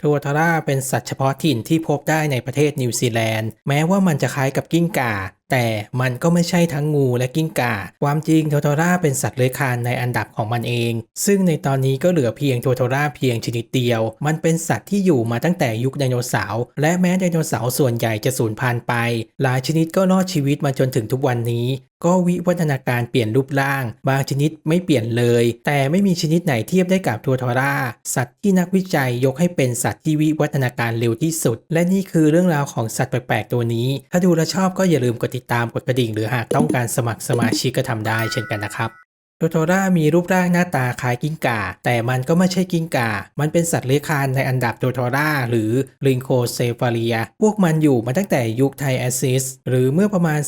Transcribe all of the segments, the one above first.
ทัวทาร่าเป็นสัตว์เฉพาะถิ่นที่พบได้ในประเทศนิวซีแลนด์ แม้ว่ามันจะคล้ายกับกิ้งก่า แต่มันก็ไม่ใช่ทั้งงูและกิ้งก่า ความจริงโทโทราเป็นสัตว์เลื้อยคลานในอันดับของมันเอง ซึ่งในตอนนี้ก็เหลือเพียงโทโทราเพียงชนิดเดียว มันเป็นสัตว์ที่อยู่มาตั้งแต่ยุคไดโนเสาร์ และแม้ไดโนเสาร์ส่วนใหญ่จะสูญพันธุ์ไป หลายชนิดก็รอดชีวิตมาจนถึงทุกวันนี้ ก็วิวัฒนาการเปลี่ยนรูปร่าง บางชนิดไม่เปลี่ยนเลย แต่ไม่มีชนิดไหนเทียบได้กับทัวทอร่า สัตว์ที่นักวิจัยยกให้เป็นสัตว์ที่วิวัฒนาการเร็วที่สุด และนี่คือเรื่องราวของสัตว์แปลกๆตัวนี้ ถ้าดูแลชอบก็อย่าลืมกดติดตามกดกระดิ่ง หรือหากต้องการสมัครสมาชิกก็ทำได้เช่นกันนะครับ โทโทรามีรูปร่างหน้าตาคล้ายกิ้งก่า แต่มันก็ไม่ใช่กิ้งก่า มันเป็นสัตว์เลื้อยคลานในอันดับโทโทราหรือลิงโคเซฟาเรีย พวกมันอยู่มาตั้งแต่ยุคไทแอซิส หรือเมื่อประมาณ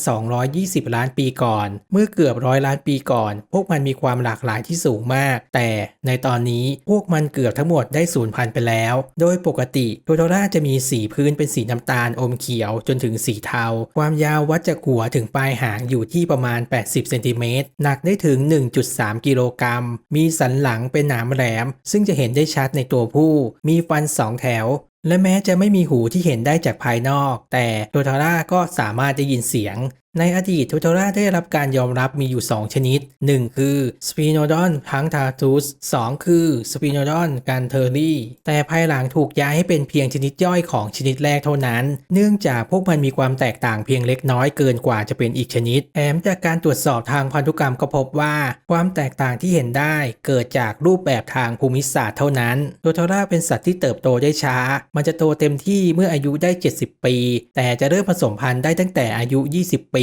220 ล้านปีก่อน เมื่อเกือบร้อยล้านปีก่อน พวกมันมีความหลากหลายที่สูงมาก แต่ในตอนนี้พวกมันเกือบทั้งหมดได้สูญพันธุ์ไปแล้ว โดยปกติโทโทราจะมีสีพื้นเป็นสีน้ำตาลอมเขียวจนถึงสีเทา ความยาววัดจากหัวถึงปลายหางอยู่ที่ประมาณ 80 เซนติเมตร หนักได้ถึง 1. 1.3 กิโลกรัม มีสันหลังเป็นหนามแหลม ซึ่งจะเห็นได้ชัดในตัวผู้ มีฟันสองแถว และแม้จะไม่มีหูที่เห็นได้จากภายนอก แต่โทโทราก็สามารถได้ยินเสียง ในอดีตโทโทราได้รับการยอมรับมีอยู่ 2 ชนิด 1 คือ Spinodon punctatus 2คือ Spinodon ganterii แต่ภายหลังถูกย้ายให้เป็นเพียงชนิดย่อยของชนิดแรกเท่านั้น เนื่องจากพวกมันมีความแตกต่างเพียงเล็กน้อยเกินกว่าจะเป็นอีกชนิดแถมจากการตรวจสอบทางพันธุกรรมก็พบว่า ความแตกต่างที่เห็นได้เกิดจากรูปแบบทางภูมิศาสตร์เท่านั้นโทโทราเป็นสัตว์ที่เติบโตได้ช้า มันจะโตเต็มที่เมื่ออายุได้ 70 ปี แต่จะเริ่มผสมพันธุ์ได้ตั้งแต่อายุ 20 ปี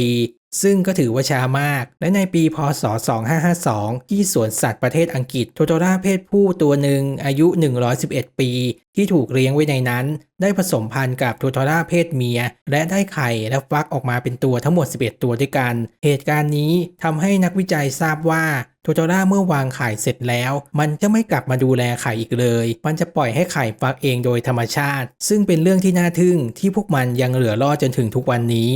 ซึ่งก็ถือว่าช้ามาก และในปีพศ 2552 ที่สวนสัตว์ประเทศอังกฤษ โทโทราเพศผู้ตัวหนึ่งอายุ 111 ปี ที่ถูกเลี้ยงไว้ในนั้น ได้ผสมพันธุ์กับโทโทราเพศเมีย และได้ไข่และฟักออกมาเป็นตัวทั้งหมด 11 ตัวด้วยกัน เหตุการณ์นี้ทำให้นักวิจัยทราบว่าโทโทราเมื่อวางไข่เสร็จแล้ว มันจะไม่กลับมาดูแลไข่อีกเลย มันจะปล่อยให้ไข่ฟักเองโดยธรรมชาติ ซึ่งเป็นเรื่องที่น่าทึ่งที่พวกมันยังเหลือรอดจนถึงทุกวันนี้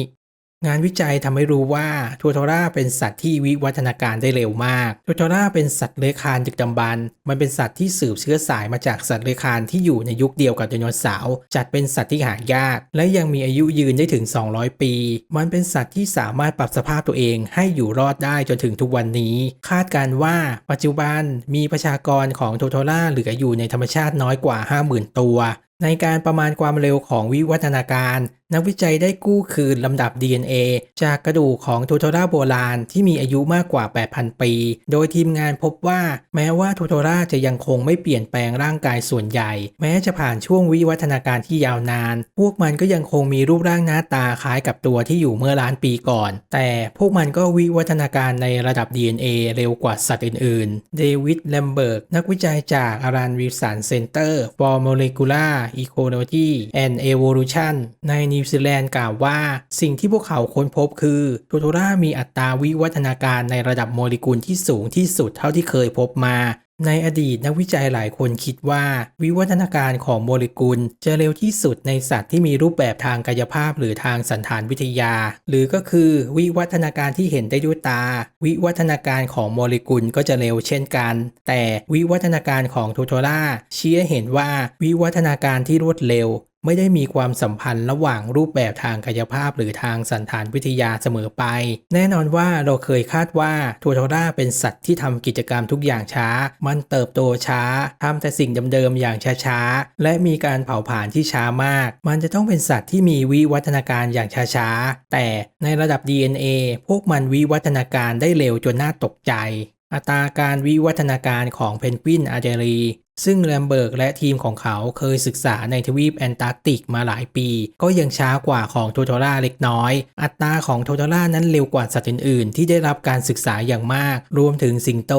งานวิจัยทำให้รู้ว่าทัวโทราเป็นสัตว์ที่วิวัฒนาการได้เร็วมากทัวโทราเป็นสัตว์เลื้อยคลานดึกดำบรรมันเป็นสัตว์ที่สืบเชื้อสายมาจากสัตว์เลื้อยคลานที่อยู่ในยุคเดียวกับไดโนเสาร์จัดเป็นสัตว์ที่หายาก และยังมีอายุยืนได้ถึง 200 ปี มันเป็นสัตว์ที่สามารถปรับสภาพตัวเองให้อยู่รอดได้จนถึงทุกวันนี้ คาดการว่าปัจจุบันมีประชากรของโทโทอร่าเหลืออยู่ในธรรมชาติน้อยกว่า 50,000 ตัวในการประมาณความเร็วของวิวัฒนาการ นักวิจัยได้กู้คืนลำดับ DNA จากกระดูกของโทโทราโบราณที่มีอายุมากกว่า 8,000 ปี โดยทีมงานพบว่า แม้ว่าโทโทราจะยังคงไม่เปลี่ยนแปลงร่างกายส่วนใหญ่ แม้จะผ่านช่วงวิวัฒนาการที่ยาวนาน พวกมันก็ยังคงมีรูปร่างหน้าตาคล้ายกับตัวที่อยู่เมื่อล้านปีก่อน แต่พวกมันก็วิวัฒนาการในระดับ DNA เร็วกว่าสัตว์อื่นๆ เดวิดแลมเบิร์กนักวิจัยจากอารันวิสันเซ็นเตอร์ for Molecular Ecology and Evolution ในนิวซีแลนด์กล่าวว่า สิ่งที่พวกเขาค้นพบคือโทโทรามีอัตราวิวัฒนาการในระดับโมเลกุลที่สูงที่สุดเท่าที่เคยพบมา ในอดีตนักวิจัยหลายคนคิดว่า วิวัฒนาการของโมเลกุลจะเร็วที่สุดในสัตว์ที่มีรูปแบบทางกายภาพหรือทางสันฐานวิทยา หรือก็คือวิวัฒนาการที่เห็นได้ด้วยตา วิวัฒนาการของโมเลกุลก็จะเร็วเช่นกัน แต่วิวัฒนาการของทูโทล่าชี้ให้เห็นว่าวิวัฒนาการที่รวดเร็ว ไม่ได้มีความสัมพันธ์ระหว่างรูปแบบทางกายภาพหรือทางสันฐานวิทยาเสมอไป แน่นอนว่าเราเคยคาดว่าทัวโทราเป็นสัตว์ที่ทำกิจกรรมทุกอย่างช้า มันเติบโตช้าทำแต่สิ่งเดิมๆอย่างช้าๆ และมีการเผาผลาญที่ช้ามาก มันจะต้องเป็นสัตว์ที่มีวิวัฒนาการอย่างช้าๆ แต่ในระดับ DNA พวกมันวิวัฒนาการได้เร็วจนน่าตกใจอัตราการวิวัฒนาการของเพนกวินอาเดรี ซึ่งแลมเบิร์กและทีมของเขาเคยศึกษาในทวีปแอนตาร์กติกมาหลายปี ก็ยังช้ากว่าของโทโทราเล็กน้อย อัตราของโทโทรานั้นเร็วกว่าสัตว์อื่นๆ ที่ได้รับการศึกษาอย่างมาก รวมถึงสิงโต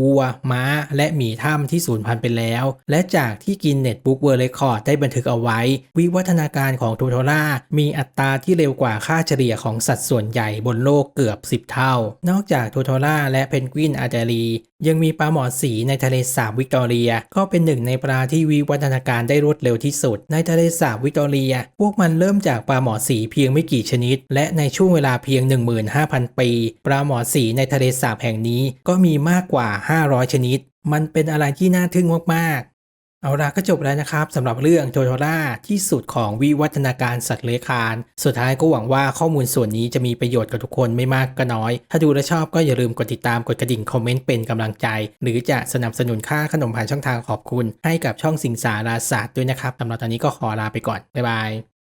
วัว ม้า และหมีถ้ำที่สูญพันธุ์ไปแล้ว และจากที่กินเน็ตบุ๊กเวอร์ลเรคคอร์ดได้บันทึกเอาไว้ วิวัฒนาการของโทโทรามีอัตราที่เร็วกว่าค่าเฉลี่ยของสัตว์ส่วนใหญ่บนโลกเกือบ 10 เท่า นอกจากโทโทราและเพนกวินอาเดรียังมีปลาหมอสีในทะเลสาบวิกตอเรียก็เป็นหนึ่งในปลาที่วิวัฒนาการได้รวดเร็วที่สุด ในทะเลสาบวิกตอเรีย พวกมันเริ่มจากปลาหมอสีเพียงไม่กี่ชนิด และในช่วงเวลาเพียง 15,000 ปี ปลาหมอสีในทะเลสาบแห่งนี้ก็มีมากกว่า 500 ชนิด มันเป็นอะไรที่น่าทึ่งมากๆ เอาละก็จบแล้วนะครับสำหรับเรื่องโจโทราที่สุดของวิวัฒนาการสัตว์เลื้อยคลาน สุดท้ายก็หวังว่าข้อมูลส่วนนี้จะมีประโยชน์กับทุกคนไม่มากก็น้อย ถ้าดูและชอบก็อย่าลืมกดติดตามกดกระดิ่งคอมเมนต์เป็นกำลังใจ หรือจะสนับสนุนค่าขนมผ่านช่องทางขอบคุณ ให้กับช่องสิงสาราศาสตร์ด้วยนะครับสำหรับตอนนี้ก็ขอลาไปก่อนบ๊ายบาย